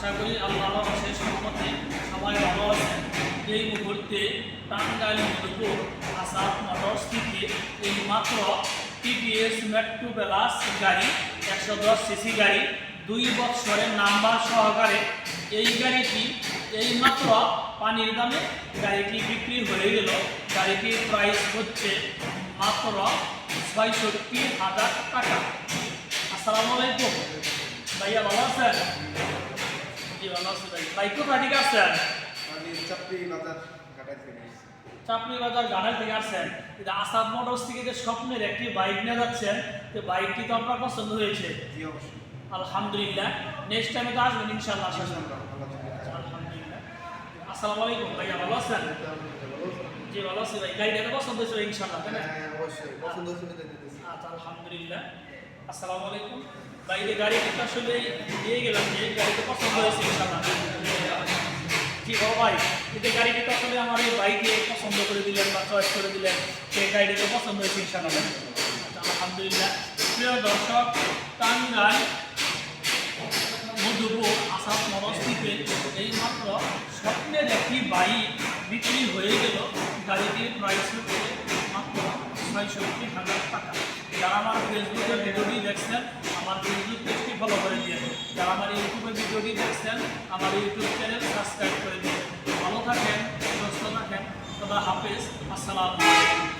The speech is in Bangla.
আশা করি আল্লাহ শেষ সম্মতে সবাই ভালো আছেন। এই মুহূর্তে টাঙ্গাইল মধুপুর আসাদ মোটরস থেকে এই মাত্র টিপিএস মেট্রো প্লাস গাড়ি, একশো দশ সিসি গাড়ি, দুই বৎসরের নাম্বার সহকারে এই গাড়িটি এই মাত্র পানির দামে গাড়িটি বিক্রি হয়ে গেল। গাড়িটির প্রাইস হচ্ছে মাত্র ছয়ষট্টি হাজার টাকা। আসসালামু আলাইকুম। ভাইয়া ভালো আছেন? জি ভালো আছেন ভাই ভাই কোথা থেকে আসছেন? আমি বাজার থেকে চাপড়ি বাজার গাড়াই থেকে আসছেন। কিন্তু আসাদ মোটরস থেকে যে স্বপ্নের একটি বাইক নিয়ে যাচ্ছেন তো বাইকটি তো আপনার পছন্দ হয়েছে। জি অবশ্যই। আলহামদুলিল্লাহ। নেক্সট টাইমে তো আসবেন ইনশাল্লাহ আশা আলহামদুলিল্লাহ। আসসালামু আলাইকুম ভাইয়া ভালো আছেন? জি ভালো আছি ভাই। গাড়িটা পছন্দ হয়েছে ইনশাল্লাহ তাই না? হ্যাঁ, অবশ্যই। পছন্দ হয়েছে আচ্ছা আলহামদুলিল্লাহ। আসসালামু আলাইকুম। বাইরে গাড়ি কিন্তু আসলে নিয়ে গেলাম যে গাড়িতে পছন্দ হয়েছে জি ও ভাই কিন্তু গাড়িটি তো আসলে আমার এই বাইকে পছন্দ করে দিলেন বা চয়েস করে দিলেন সেই গাড়িটি পছন্দ হয়েছে ইনশাল্লাহ আচ্ছা, আলহামদুলিল্লাহ। প্রিয় দর্শক টাঙ্গাইল মধুপুর আসাম মনস্থিতে এই মাত্র স্বপ্নের একটি বাইক বিক্রি হয়ে গেল। গাড়িটির প্রাইস হচ্ছে মাত্র ছয়ষট্টি টাকা। যারা আমার ফেসবুকে ভিডিওটি দেখছেন, আমার ফেসবুক পেজটি ফলো করে দিয়ে যারা আমার ইউটিউবে ভিডিওটি দেখছেন, আমার ইউটিউব চ্যানেল সাবস্ক্রাইব করে দিয়ে ভালো থাকেন, সুস্থ থাকেন তবে হাফেজ। আসসালামু আলাইকুম।